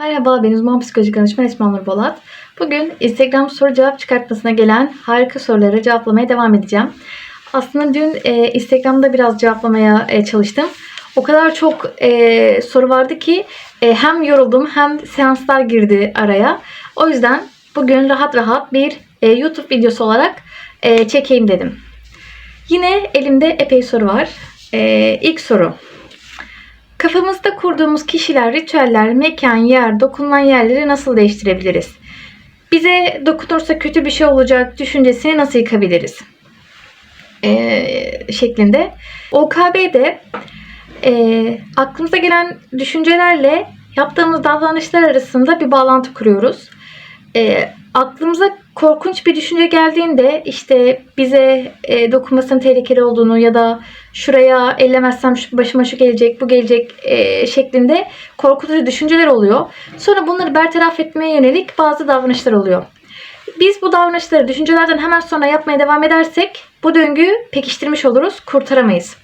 Merhaba, ben uzman psikolojik danışman Esma Nur Bolat. Bugün Instagram soru cevap çıkartmasına gelen harika soruları cevaplamaya devam edeceğim. Aslında dün e, Instagram'da biraz cevaplamaya e, çalıştım. O kadar çok e, soru vardı ki e, hem yoruldum hem seanslar girdi araya. O yüzden bugün rahat rahat bir e, YouTube videosu olarak e, çekeyim dedim. Yine elimde epey soru var. E, ilk soru. Kafamızda kurduğumuz kişiler, ritüeller, mekan, yer, dokunulan yerleri nasıl değiştirebiliriz? Bize dokunursa kötü bir şey olacak düşüncesini nasıl yıkabiliriz? Ee, şeklinde. OKB'de e, aklımıza gelen düşüncelerle yaptığımız davranışlar arasında bir bağlantı kuruyoruz. E, aklımıza korkunç bir düşünce geldiğinde işte bize e, dokunmasının tehlikeli olduğunu ya da şuraya ellemezsem şu başıma şu gelecek, bu gelecek e, şeklinde korkutucu düşünceler oluyor. Sonra bunları bertaraf etmeye yönelik bazı davranışlar oluyor. Biz bu davranışları düşüncelerden hemen sonra yapmaya devam edersek bu döngüyü pekiştirmiş oluruz, kurtaramayız.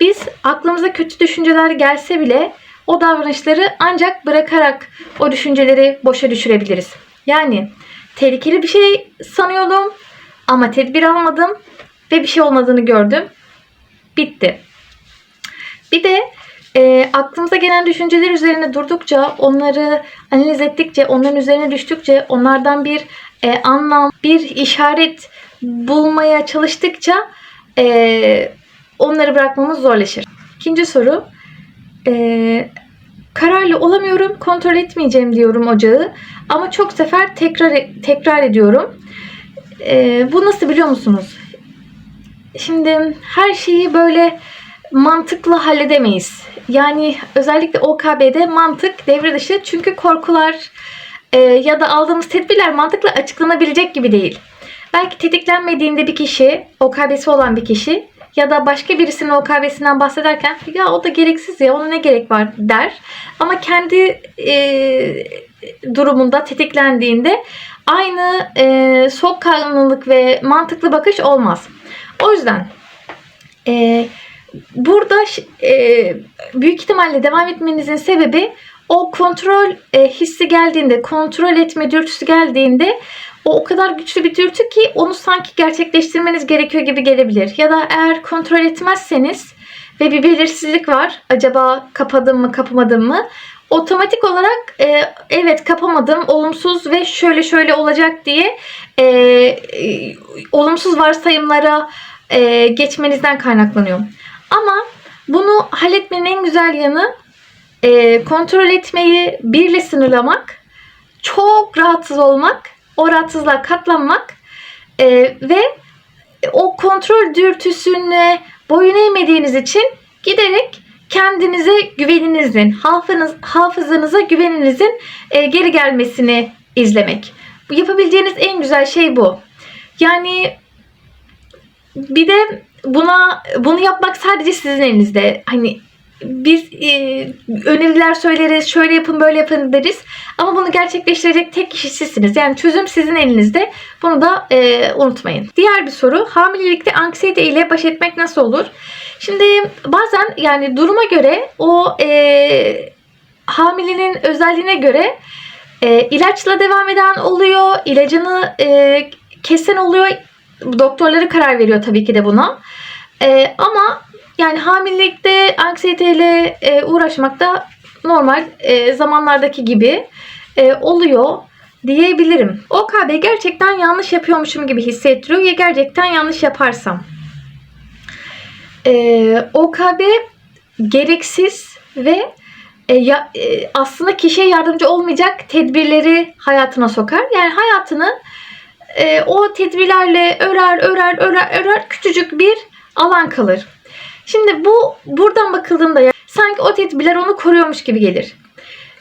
Biz aklımıza kötü düşünceler gelse bile o davranışları ancak bırakarak o düşünceleri boşa düşürebiliriz. Yani tehlikeli bir şey sanıyordum ama tedbir almadım ve bir şey olmadığını gördüm. Bitti. Bir de e, aklımıza gelen düşünceler üzerine durdukça, onları analiz ettikçe, onların üzerine düştükçe, onlardan bir e, anlam, bir işaret bulmaya çalıştıkça e, onları bırakmamız zorlaşır. İkinci soru. E, kararlı olamıyorum, kontrol etmeyeceğim diyorum ocağı. Ama çok sefer tekrar tekrar ediyorum. E, bu nasıl biliyor musunuz? Şimdi her şeyi böyle mantıklı halledemeyiz. Yani özellikle OKB'de mantık devre dışı çünkü korkular e, ya da aldığımız tedbirler mantıkla açıklanabilecek gibi değil. Belki tetiklenmediğinde bir kişi, OKB'si olan bir kişi ya da başka birisinin OKB'sinden bahsederken ya o da gereksiz ya ona ne gerek var der. Ama kendi e, durumunda tetiklendiğinde aynı e, soğukkanlılık ve mantıklı bakış olmaz. O yüzden e, burada e, büyük ihtimalle devam etmenizin sebebi o kontrol e, hissi geldiğinde, kontrol etme dürtüsü geldiğinde o o kadar güçlü bir dürtü ki onu sanki gerçekleştirmeniz gerekiyor gibi gelebilir. Ya da eğer kontrol etmezseniz ve bir belirsizlik var. Acaba kapadım mı, kapamadım mı? Otomatik olarak e, evet kapamadım, olumsuz ve şöyle şöyle olacak diye e, e, olumsuz varsayımlara e, geçmenizden kaynaklanıyor. Ama bunu halletmenin en güzel yanı e, kontrol etmeyi birle sınırlamak, çok rahatsız olmak, o rahatsızlığa katlanmak e, ve o kontrol dürtüsüne boyun eğmediğiniz için giderek kendinize güveninizin, hafızanız, hafızanıza güveninizin e, geri gelmesini izlemek. Yapabileceğiniz en güzel şey bu. Yani bir de buna bunu yapmak sadece sizin elinizde. Hani biz e, öneriler söyleriz, şöyle yapın, böyle yapın deriz. Ama bunu gerçekleştirecek tek kişi sizsiniz. Yani çözüm sizin elinizde. Bunu da e, unutmayın. Diğer bir soru, hamilelikte anksiyete ile baş etmek nasıl olur? Şimdi bazen yani duruma göre o e, hamilenin özelliğine göre e, ilaçla devam eden oluyor, ilacını e, kesen oluyor. Doktorları karar veriyor tabii ki de buna. E, ama yani hamilelikte anksiyeteyle e, uğraşmak da normal e, zamanlardaki gibi e, oluyor diyebilirim. OKB gerçekten yanlış yapıyormuşum gibi hissettiriyor ya gerçekten yanlış yaparsam. E, OKB gereksiz ve e, ya, e, aslında kişiye yardımcı olmayacak tedbirleri hayatına sokar. Yani hayatını e, o tedbirlerle örer örer örer örer küçücük bir alan kalır. Şimdi bu buradan bakıldığında ya, sanki o tedbirler onu koruyormuş gibi gelir.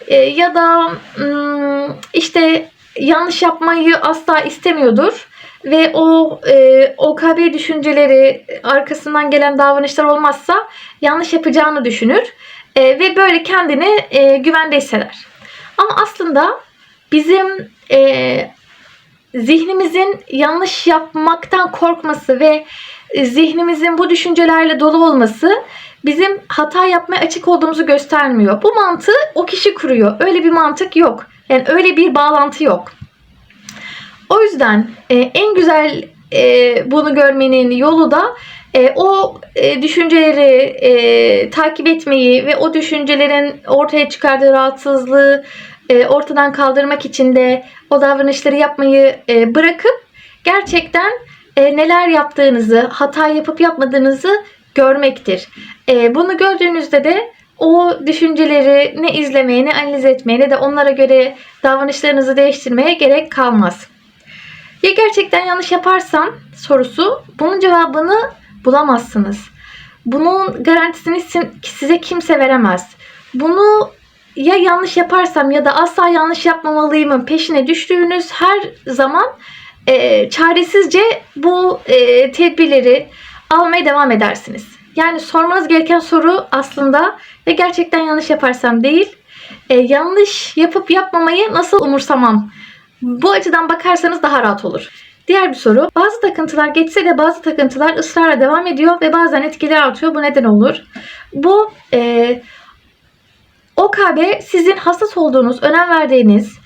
E, ya da hmm, işte yanlış yapmayı asla istemiyordur ve o e, OKB düşünceleri arkasından gelen davranışlar olmazsa yanlış yapacağını düşünür e, ve böyle kendini e, güvende hisseder. Ama aslında bizim e, zihnimizin yanlış yapmaktan korkması ve zihnimizin bu düşüncelerle dolu olması bizim hata yapmaya açık olduğumuzu göstermiyor. Bu mantığı o kişi kuruyor. Öyle bir mantık yok. Yani öyle bir bağlantı yok. O yüzden e, en güzel e, bunu görmenin yolu da e, o e, düşünceleri e, takip etmeyi ve o düşüncelerin ortaya çıkardığı rahatsızlığı e, ortadan kaldırmak için de o davranışları yapmayı e, bırakıp gerçekten e, neler yaptığınızı, hata yapıp yapmadığınızı görmektir. E, bunu gördüğünüzde de o düşünceleri ne izlemeye, ne analiz etmeye, ne de onlara göre davranışlarınızı değiştirmeye gerek kalmaz. Ya gerçekten yanlış yaparsam sorusu bunun cevabını bulamazsınız. Bunun garantisini sin- size kimse veremez. Bunu ya yanlış yaparsam ya da asla yanlış yapmamalıyımın peşine düştüğünüz her zaman e, çaresizce bu e, tedbirleri almaya devam edersiniz. Yani sormanız gereken soru aslında ya gerçekten yanlış yaparsam değil, e, yanlış yapıp yapmamayı nasıl umursamam bu açıdan bakarsanız daha rahat olur. Diğer bir soru. Bazı takıntılar geçse de bazı takıntılar ısrarla devam ediyor ve bazen etkileri artıyor. Bu neden olur? Bu e, OKB sizin hassas olduğunuz, önem verdiğiniz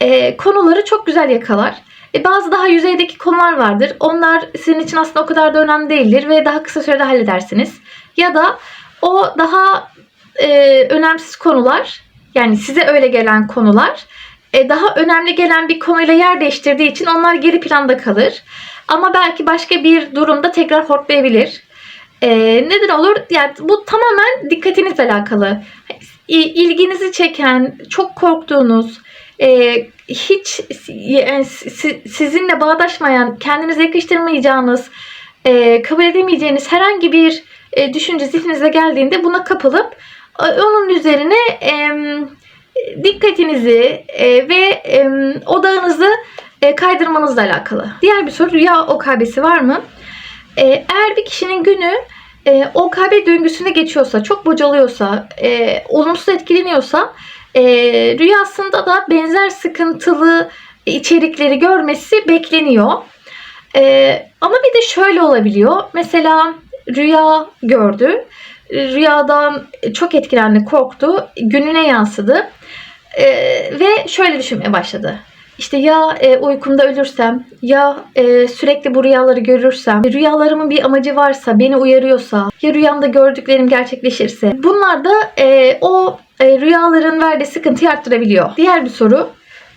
e, konuları çok güzel yakalar. E, bazı daha yüzeydeki konular vardır. Onlar sizin için aslında o kadar da önemli değildir ve daha kısa sürede halledersiniz. Ya da o daha e, önemsiz konular, yani size öyle gelen konular e, daha önemli gelen bir konuyla yer değiştirdiği için onlar geri planda kalır. Ama belki başka bir durumda tekrar hortlayabilir. E, neden olur? Yani bu tamamen dikkatinizle alakalı. İlginizi çeken, çok korktuğunuz, e, hiç yani si- sizinle bağdaşmayan, kendinize yakıştırmayacağınız, e, kabul edemeyeceğiniz herhangi bir e, düşünce zihninize geldiğinde buna kapılıp e, onun üzerine em, dikkatinizi e, ve e, odağınızı e, kaydırmanızla alakalı. Diğer bir soru rüya OKB'si var mı? E, eğer bir kişinin günü e, OKB döngüsüne geçiyorsa, çok bocalıyorsa, e, olumsuz etkileniyorsa e, rüyasında da benzer sıkıntılı içerikleri görmesi bekleniyor. E, ama bir de şöyle olabiliyor. Mesela rüya gördü. Rüyadan çok etkilendi, korktu. Gününe yansıdı. Ee, ve şöyle düşünmeye başladı. İşte ya e, uykumda ölürsem, ya e, sürekli bu rüyaları görürsem, rüyalarımın bir amacı varsa, beni uyarıyorsa, ya rüyamda gördüklerim gerçekleşirse. Bunlar da e, o e, rüyaların verdiği sıkıntıyı arttırabiliyor. Diğer bir soru.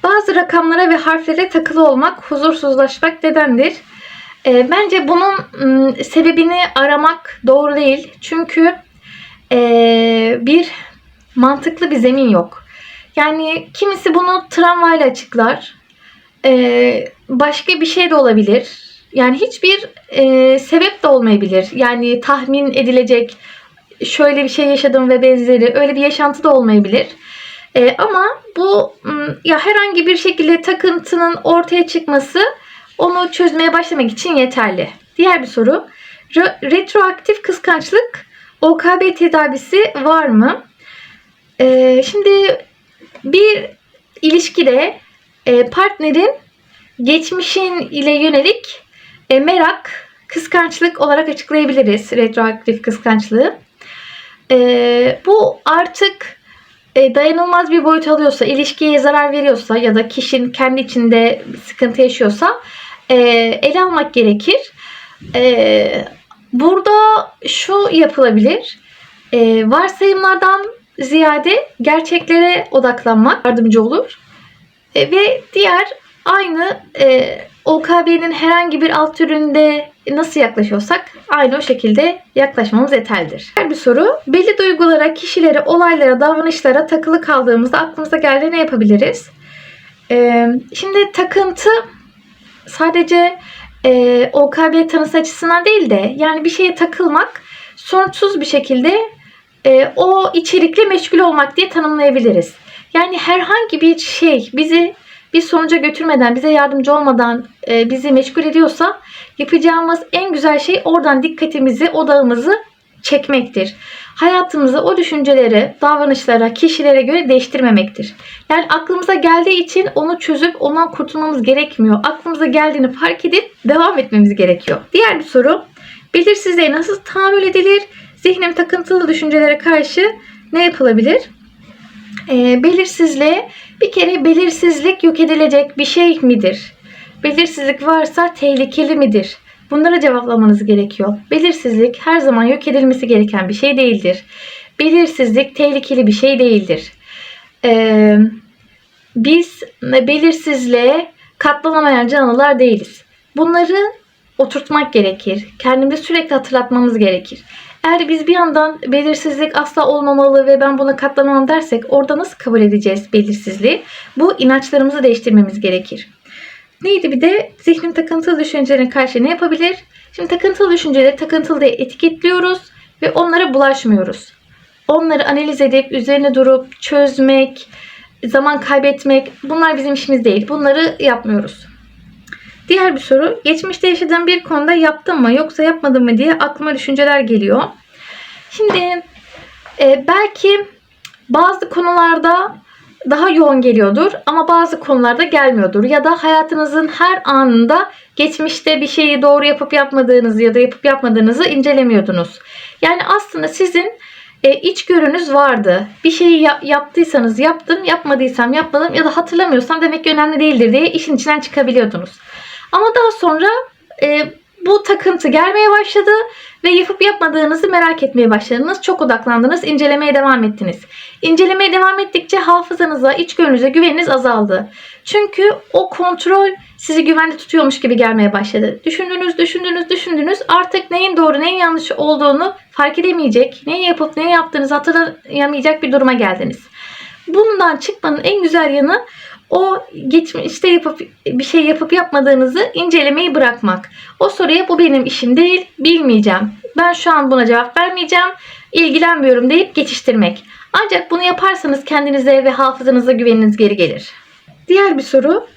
Bazı rakamlara ve harflere takılı olmak, huzursuzlaşmak nedendir? E, bence bunun m, sebebini aramak doğru değil. Çünkü e, bir mantıklı bir zemin yok. Yani kimisi bunu tramvayla açıklar. Ee, başka bir şey de olabilir. Yani hiçbir e, sebep de olmayabilir. Yani tahmin edilecek şöyle bir şey yaşadım ve benzeri öyle bir yaşantı da olmayabilir. Ee, ama bu ya herhangi bir şekilde takıntının ortaya çıkması onu çözmeye başlamak için yeterli. Diğer bir soru. Re- retroaktif kıskançlık OKB tedavisi var mı? Ee, şimdi bir ilişkide e, partnerin geçmişin ile yönelik e, merak, kıskançlık olarak açıklayabiliriz retroaktif kıskançlığı. E, bu artık e, dayanılmaz bir boyut alıyorsa, ilişkiye zarar veriyorsa ya da kişinin kendi içinde sıkıntı yaşıyorsa e, ele almak gerekir. E, burada şu yapılabilir. E, varsayımlardan ziyade gerçeklere odaklanmak yardımcı olur. E, ve diğer aynı e, OKB'nin herhangi bir alt türünde nasıl yaklaşıyorsak aynı o şekilde yaklaşmamız yeterlidir. Diğer bir soru. Belli duygulara, kişilere, olaylara, davranışlara takılı kaldığımızda aklımıza geldi ne yapabiliriz? E, şimdi takıntı sadece e, OKB tanısı açısından değil de yani bir şeye takılmak sonuçsuz bir şekilde e, o içerikle meşgul olmak diye tanımlayabiliriz. Yani herhangi bir şey bizi bir sonuca götürmeden, bize yardımcı olmadan e, bizi meşgul ediyorsa yapacağımız en güzel şey oradan dikkatimizi, odağımızı çekmektir. Hayatımızı o düşüncelere, davranışlara, kişilere göre değiştirmemektir. Yani aklımıza geldiği için onu çözüp ondan kurtulmamız gerekmiyor. Aklımıza geldiğini fark edip devam etmemiz gerekiyor. Diğer bir soru. Belirsizliğe nasıl tahammül edilir? Zihnim takıntılı düşüncelere karşı ne yapılabilir? Ee, belirsizliğe bir kere belirsizlik yok edilecek bir şey midir? Belirsizlik varsa tehlikeli midir? Bunlara cevaplamanız gerekiyor. Belirsizlik her zaman yok edilmesi gereken bir şey değildir. Belirsizlik tehlikeli bir şey değildir. Ee, biz belirsizliğe katlanamayan canlılar değiliz. Bunları oturtmak gerekir. Kendimizi sürekli hatırlatmamız gerekir. Eğer biz bir yandan belirsizlik asla olmamalı ve ben buna katlanamam dersek orada nasıl kabul edeceğiz belirsizliği? Bu inançlarımızı değiştirmemiz gerekir. Neydi bir de zihnin takıntılı düşüncelerine karşı ne yapabilir? Şimdi takıntılı düşünceleri takıntılı diye etiketliyoruz ve onlara bulaşmıyoruz. Onları analiz edip üzerine durup çözmek, zaman kaybetmek bunlar bizim işimiz değil. Bunları yapmıyoruz. Diğer bir soru. Geçmişte yaşadığım bir konuda yaptım mı yoksa yapmadım mı diye aklıma düşünceler geliyor. Şimdi e, belki bazı konularda daha yoğun geliyordur ama bazı konularda gelmiyordur. Ya da hayatınızın her anında geçmişte bir şeyi doğru yapıp yapmadığınızı ya da yapıp yapmadığınızı incelemiyordunuz. Yani aslında sizin e, içgörünüz vardı. Bir şeyi ya- yaptıysanız yaptım, yapmadıysam yapmadım ya da hatırlamıyorsam demek ki önemli değildir diye işin içinden çıkabiliyordunuz. Ama daha sonra e, bu takıntı gelmeye başladı ve yapıp yapmadığınızı merak etmeye başladınız. Çok odaklandınız, incelemeye devam ettiniz. İncelemeye devam ettikçe hafızanıza, içgörünüze güveniniz azaldı. Çünkü o kontrol sizi güvende tutuyormuş gibi gelmeye başladı. Düşündünüz, düşündünüz, düşündünüz. Artık neyin doğru, neyin yanlış olduğunu fark edemeyecek, neyi yapıp neyi yaptığınızı hatırlayamayacak bir duruma geldiniz. Bundan çıkmanın en güzel yanı o geçmişte yapıp bir şey yapıp yapmadığınızı incelemeyi bırakmak. O soruya bu benim işim değil, bilmeyeceğim. Ben şu an buna cevap vermeyeceğim, ilgilenmiyorum deyip geçiştirmek. Ancak bunu yaparsanız kendinize ve hafızanıza güveniniz geri gelir. Diğer bir soru.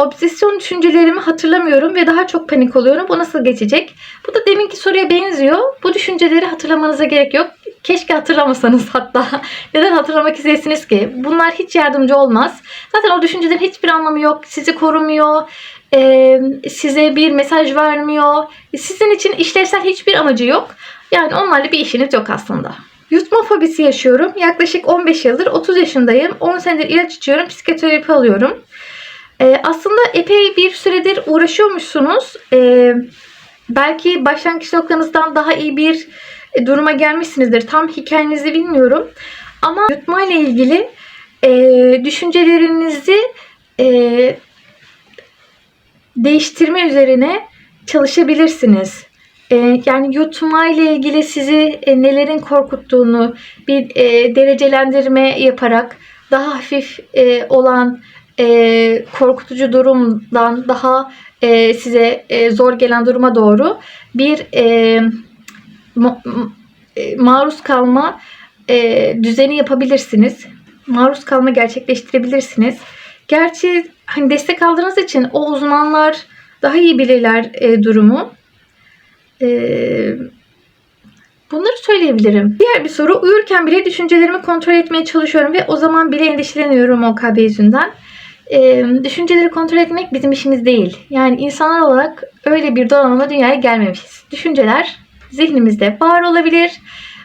Obsesyon düşüncelerimi hatırlamıyorum ve daha çok panik oluyorum. Bu nasıl geçecek? Bu da deminki soruya benziyor. Bu düşünceleri hatırlamanıza gerek yok. Keşke hatırlamasanız hatta. Neden hatırlamak istesiniz ki? Bunlar hiç yardımcı olmaz. Zaten o düşüncelerin hiçbir anlamı yok. Sizi korumuyor. Size bir mesaj vermiyor. Sizin için işlevsel hiçbir amacı yok. Yani onlarla bir işiniz yok aslında. Yutma fobisi yaşıyorum. Yaklaşık 15 yıldır 30 yaşındayım. 10 senedir ilaç içiyorum. Psikoterapi alıyorum. Ee, aslında epey bir süredir uğraşıyormuşsunuz. Ee, belki başlangıç noktanızdan daha iyi bir e, duruma gelmişsinizdir. Tam hikayenizi bilmiyorum. Ama yutma ile ilgili e, düşüncelerinizi e, değiştirme üzerine çalışabilirsiniz. E, yani yutma ile ilgili sizi e, nelerin korkuttuğunu bir e, derecelendirme yaparak daha hafif e, olan e, korkutucu durumdan daha e, size e, zor gelen duruma doğru bir e, ma- e, maruz kalma e, düzeni yapabilirsiniz. Maruz kalma gerçekleştirebilirsiniz. Gerçi hani destek aldığınız için o uzmanlar daha iyi bilirler e, durumu. E, bunları söyleyebilirim. Diğer bir soru. Uyurken bile düşüncelerimi kontrol etmeye çalışıyorum ve o zaman bile endişeleniyorum OKB yüzünden. E, düşünceleri kontrol etmek bizim işimiz değil. Yani insanlar olarak öyle bir donanımla dünyaya gelmemişiz. Düşünceler zihnimizde var olabilir.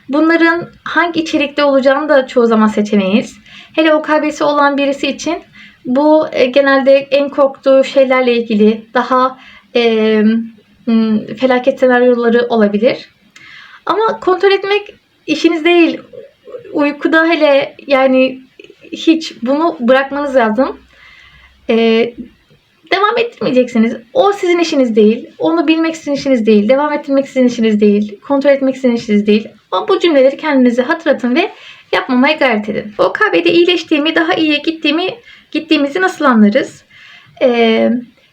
Bunların hangi içerikte olacağını da çoğu zaman seçemeyiz. Hele OKB'si olan birisi için bu e, genelde en korktuğu şeylerle ilgili daha e, felaket senaryoları olabilir. Ama kontrol etmek işiniz değil. Uykuda hele yani hiç bunu bırakmanız lazım. E, devam ettirmeyeceksiniz. O sizin işiniz değil. Onu bilmek sizin işiniz değil. Devam ettirmek sizin işiniz değil. Kontrol etmek sizin işiniz değil. Ama bu cümleleri kendinize hatırlatın ve yapmamaya gayret edin. OKB'de iyileştiğimi, daha iyiye gittiğimi, gittiğimizi nasıl anlarız? Ee,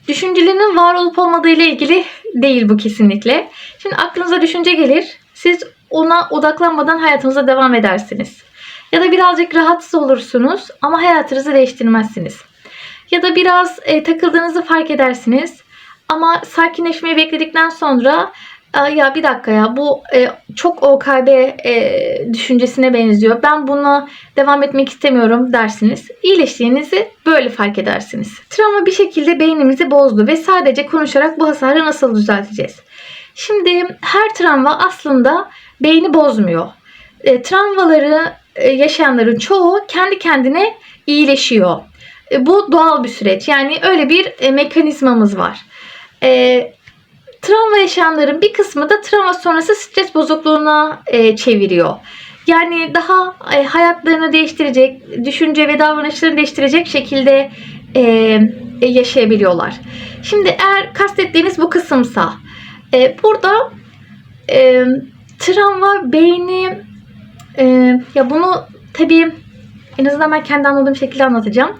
düşüncelerinin var olup olmadığı ile ilgili değil bu kesinlikle. Şimdi aklınıza düşünce gelir. Siz ona odaklanmadan hayatınıza devam edersiniz. Ya da birazcık rahatsız olursunuz ama hayatınızı değiştirmezsiniz. Ya da biraz e, takıldığınızı fark edersiniz. Ama sakinleşmeyi bekledikten sonra "Aa, ya bir dakika ya bu e, çok OKB e, düşüncesine benziyor. Ben buna devam etmek istemiyorum dersiniz. İyileştiğinizi böyle fark edersiniz. Travma bir şekilde beynimizi bozdu ve sadece konuşarak bu hasarı nasıl düzelteceğiz? Şimdi her travma aslında beyni bozmuyor. E, travmaları e, yaşayanların çoğu kendi kendine iyileşiyor. E, bu doğal bir süreç. Yani öyle bir e, mekanizmamız var. E, travma yaşayanların bir kısmı da travma sonrası stres bozukluğuna çeviriyor. Yani daha hayatlarını değiştirecek, düşünce ve davranışlarını değiştirecek şekilde yaşayabiliyorlar. Şimdi eğer kastettiğiniz bu kısımsa burada travma beyni ya bunu tabii en azından ben kendi anladığım şekilde anlatacağım.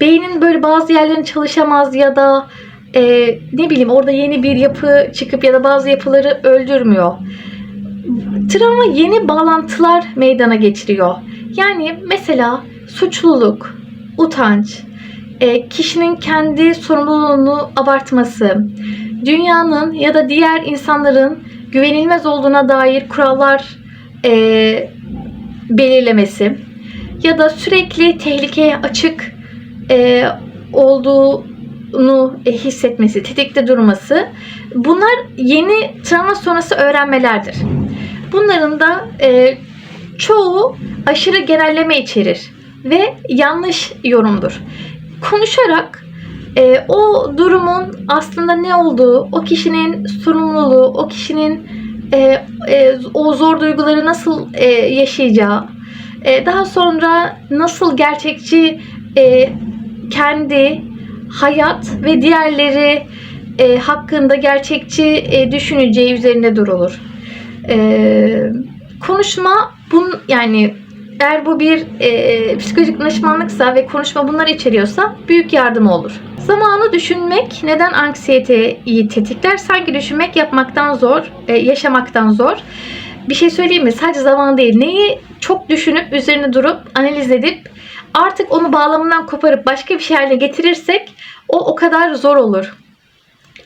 Beynin böyle bazı yerlerin çalışamaz ya da e, ne bileyim orada yeni bir yapı çıkıp ya da bazı yapıları öldürmüyor. Travma yeni bağlantılar meydana getiriyor. Yani mesela suçluluk, utanç, e, kişinin kendi sorumluluğunu abartması, dünyanın ya da diğer insanların güvenilmez olduğuna dair kurallar e, belirlemesi ya da sürekli tehlikeye açık e, olduğunu e, hissetmesi, tetikte durması bunlar yeni travma sonrası öğrenmelerdir. Bunların da e, çoğu aşırı genelleme içerir ve yanlış yorumdur. Konuşarak e, o durumun aslında ne olduğu, o kişinin sorumluluğu, o kişinin e, e, o zor duyguları nasıl e, yaşayacağı, e, daha sonra nasıl gerçekçi e, kendi hayat ve diğerleri e, hakkında gerçekçi e, düşüneceği üzerinde durulur. E, konuşma bun yani eğer bu bir e, psikolojik danışmanlıksa ve konuşma bunları içeriyorsa büyük yardım olur. Zamanı düşünmek neden anksiyeteyi tetikler? Sanki düşünmek yapmaktan zor, e, yaşamaktan zor. Bir şey söyleyeyim mi? Sadece zaman değil. Neyi çok düşünüp üzerine durup analiz edip artık onu bağlamından koparıp başka bir şey haline getirirsek o o kadar zor olur.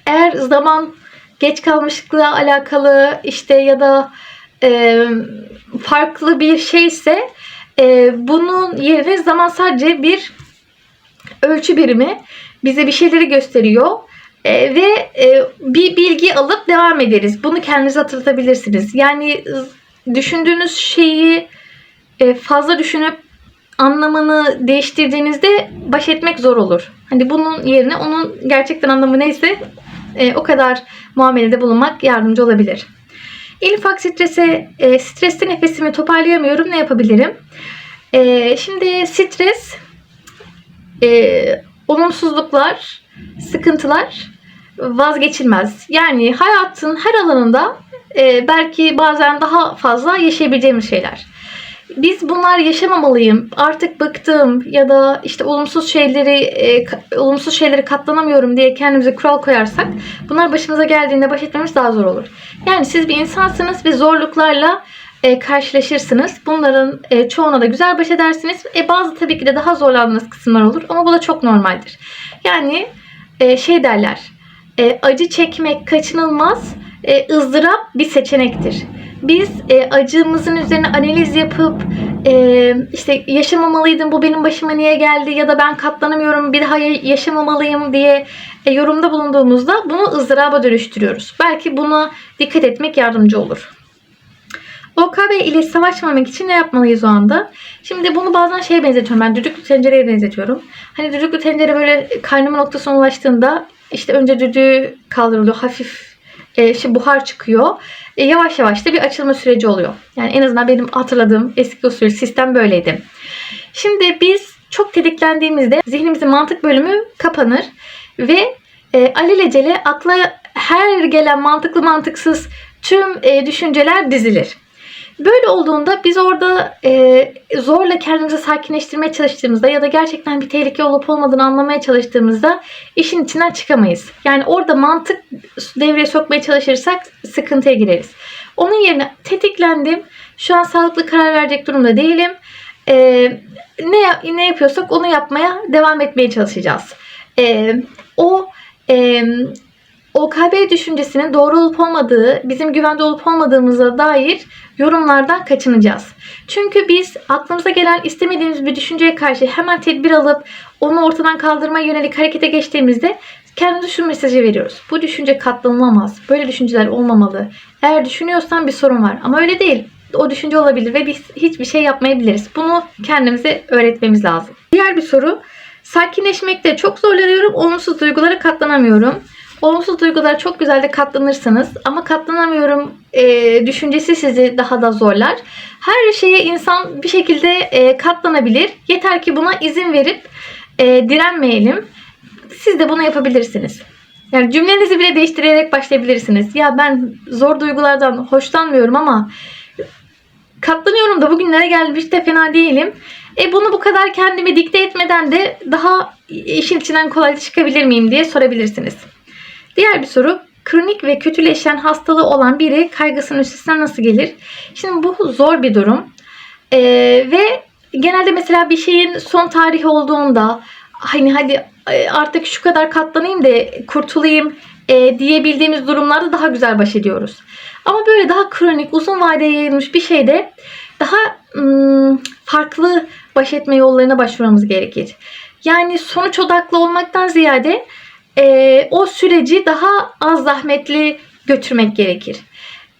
Eğer zaman geç kalmışlıkla alakalı işte ya da e, farklı bir şeyse e, bunun yerine zaman sadece bir ölçü birimi bize bir şeyleri gösteriyor. E, ve e, bir bilgi alıp devam ederiz. Bunu kendinize hatırlatabilirsiniz. Yani düşündüğünüz şeyi e, fazla düşünüp anlamını değiştirdiğinizde baş etmek zor olur. Hani bunun yerine onun gerçekten anlamı neyse e, o kadar muamelede bulunmak yardımcı olabilir. En ufak strese, e, streste nefesimi toparlayamıyorum. Ne yapabilirim? E, şimdi stres, e, olumsuzluklar, sıkıntılar vazgeçilmez. Yani hayatın her alanında e, belki bazen daha fazla yaşayabileceğimiz şeyler. Biz bunlar yaşamamalıyım, artık bıktım ya da işte olumsuz şeyleri e, olumsuz şeyleri katlanamıyorum diye kendimize kural koyarsak bunlar başımıza geldiğinde baş etmemiz daha zor olur. Yani siz bir insansınız ve zorluklarla e, karşılaşırsınız. Bunların e, çoğuna da güzel baş edersiniz. E, bazı tabii ki de daha zorlandığınız kısımlar olur ama bu da çok normaldir. Yani e, şey derler, e, acı çekmek kaçınılmaz, e, ızdırap bir seçenektir. Biz e, acımızın üzerine analiz yapıp e, işte yaşamamalıydım bu benim başıma niye geldi ya da ben katlanamıyorum bir daha yaşamamalıyım diye e, yorumda bulunduğumuzda bunu ızdıraba dönüştürüyoruz. Belki buna dikkat etmek yardımcı olur. OKB ile savaşmamak için ne yapmalıyız o anda? Şimdi bunu bazen şeye benzetiyorum ben düdüklü tencereye benzetiyorum. Hani düdüklü tencere böyle kaynama noktasına ulaştığında işte önce düdüğü kaldırılıyor hafif e, işte buhar çıkıyor. E, yavaş yavaş da bir açılma süreci oluyor. Yani en azından benim hatırladığım eski usul sistem böyleydi. Şimdi biz çok tetiklendiğimizde zihnimizin mantık bölümü kapanır ve e, alelacele akla her gelen mantıklı mantıksız tüm e, düşünceler dizilir. Böyle olduğunda biz orada e, zorla kendimizi sakinleştirmeye çalıştığımızda ya da gerçekten bir tehlike olup olmadığını anlamaya çalıştığımızda işin içinden çıkamayız. Yani orada mantık devreye sokmaya çalışırsak sıkıntıya gireriz. Onun yerine tetiklendim. Şu an sağlıklı karar verecek durumda değilim. E, ne ne yapıyorsak onu yapmaya devam etmeye çalışacağız. E, o e, OKB düşüncesinin doğru olup olmadığı, bizim güvende olup olmadığımıza dair yorumlardan kaçınacağız. Çünkü biz aklımıza gelen istemediğimiz bir düşünceye karşı hemen tedbir alıp onu ortadan kaldırmaya yönelik harekete geçtiğimizde kendimize şu mesajı veriyoruz. Bu düşünce katlanılamaz. Böyle düşünceler olmamalı. Eğer düşünüyorsan bir sorun var. Ama öyle değil. O düşünce olabilir ve biz hiçbir şey yapmayabiliriz. Bunu kendimize öğretmemiz lazım. Diğer bir soru. Sakinleşmekte çok zorlanıyorum. Olumsuz duygulara katlanamıyorum. Olumsuz duygulara çok güzel de katlanırsanız ama katlanamıyorum e, düşüncesi sizi daha da zorlar. Her şeye insan bir şekilde e, katlanabilir. Yeter ki buna izin verip e, direnmeyelim. Siz de bunu yapabilirsiniz. Yani cümlenizi bile değiştirerek başlayabilirsiniz. Ya ben zor duygulardan hoşlanmıyorum ama katlanıyorum da bugünlere geldim hiç de fena değilim. E bunu bu kadar kendime dikte etmeden de daha işin içinden kolayca çıkabilir miyim diye sorabilirsiniz. Diğer bir soru. Kronik ve kötüleşen hastalığı olan biri kaygısının üstesinden nasıl gelir? Şimdi bu zor bir durum. Ee, ve genelde mesela bir şeyin son tarihi olduğunda hani hadi e, artık şu kadar katlanayım da kurtulayım e, diyebildiğimiz durumlarda daha güzel baş ediyoruz. Ama böyle daha kronik, uzun vadeye yayılmış bir şeyde daha ım, farklı baş etme yollarına başvurmamız gerekir. Yani sonuç odaklı olmaktan ziyade e, o süreci daha az zahmetli götürmek gerekir.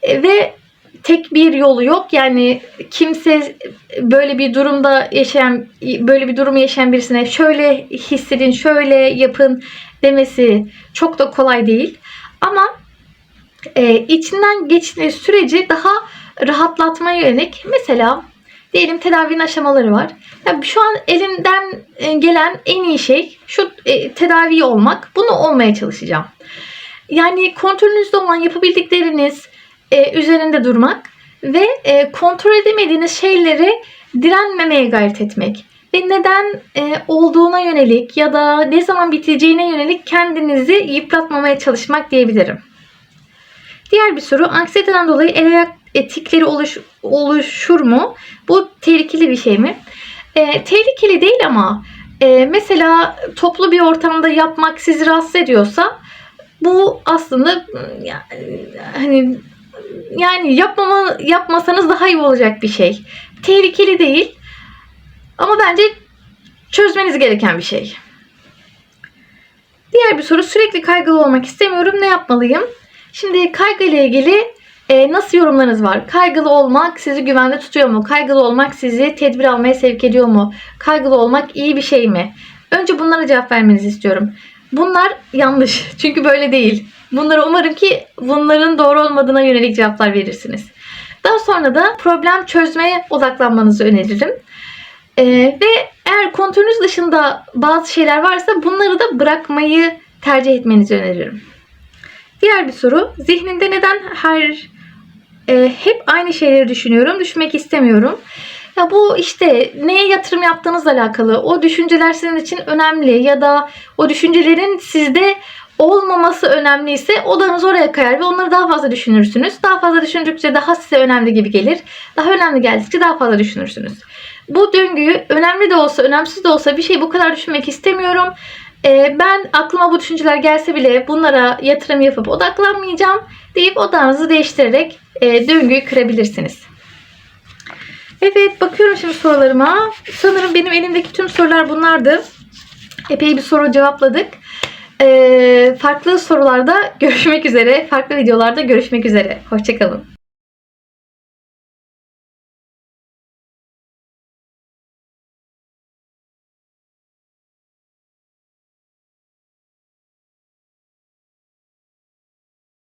E, ve tek bir yolu yok. Yani kimse böyle bir durumda yaşayan böyle bir durumu yaşayan birisine şöyle hissedin, şöyle yapın demesi çok da kolay değil. Ama e, içinden geçtiği süreci daha rahatlatmaya yönelik mesela diyelim tedavinin aşamaları var. Ya şu an elimden e, gelen en iyi şey şu e, tedavi olmak. Bunu olmaya çalışacağım. Yani kontrolünüzde olan yapabildikleriniz e, üzerinde durmak ve e, kontrol edemediğiniz şeyleri direnmemeye gayret etmek ve neden e, olduğuna yönelik ya da ne zaman biteceğine yönelik kendinizi yıpratmamaya çalışmak diyebilirim. Diğer bir soru anksiyeteden dolayı el ayak etikleri oluş, oluşur mu? Bu tehlikeli bir şey mi? E, tehlikeli değil ama e, mesela toplu bir ortamda yapmak sizi rahatsız ediyorsa bu aslında yani, hani yani yapmama, yapmasanız daha iyi olacak bir şey. Tehlikeli değil ama bence çözmeniz gereken bir şey. Diğer bir soru sürekli kaygılı olmak istemiyorum ne yapmalıyım? Şimdi kaygı ile ilgili e, nasıl yorumlarınız var? Kaygılı olmak sizi güvende tutuyor mu? Kaygılı olmak sizi tedbir almaya sevk ediyor mu? Kaygılı olmak iyi bir şey mi? Önce bunlara cevap vermenizi istiyorum. Bunlar yanlış. Çünkü böyle değil. Bunları umarım ki bunların doğru olmadığına yönelik cevaplar verirsiniz. Daha sonra da problem çözmeye odaklanmanızı öneririm. Ee, ve eğer kontrolünüz dışında bazı şeyler varsa bunları da bırakmayı tercih etmenizi öneririm. Diğer bir soru. Zihninde neden her e, hep aynı şeyleri düşünüyorum, düşünmek istemiyorum. Ya bu işte neye yatırım yaptığınızla alakalı. O düşünceler sizin için önemli ya da o düşüncelerin sizde olmaması önemliyse odanız oraya kayar ve onları daha fazla düşünürsünüz. Daha fazla düşündükçe daha size önemli gibi gelir. Daha önemli geldikçe daha fazla düşünürsünüz. Bu döngüyü önemli de olsa önemsiz de olsa bir şey bu kadar düşünmek istemiyorum. Ee, ben aklıma bu düşünceler gelse bile bunlara yatırım yapıp odaklanmayacağım deyip odanızı değiştirerek e, döngüyü kırabilirsiniz. Evet bakıyorum şimdi sorularıma. Sanırım benim elimdeki tüm sorular bunlardı. Epey bir soru cevapladık. Ee, farklı sorularda görüşmek üzere. Farklı videolarda görüşmek üzere. Hoşçakalın.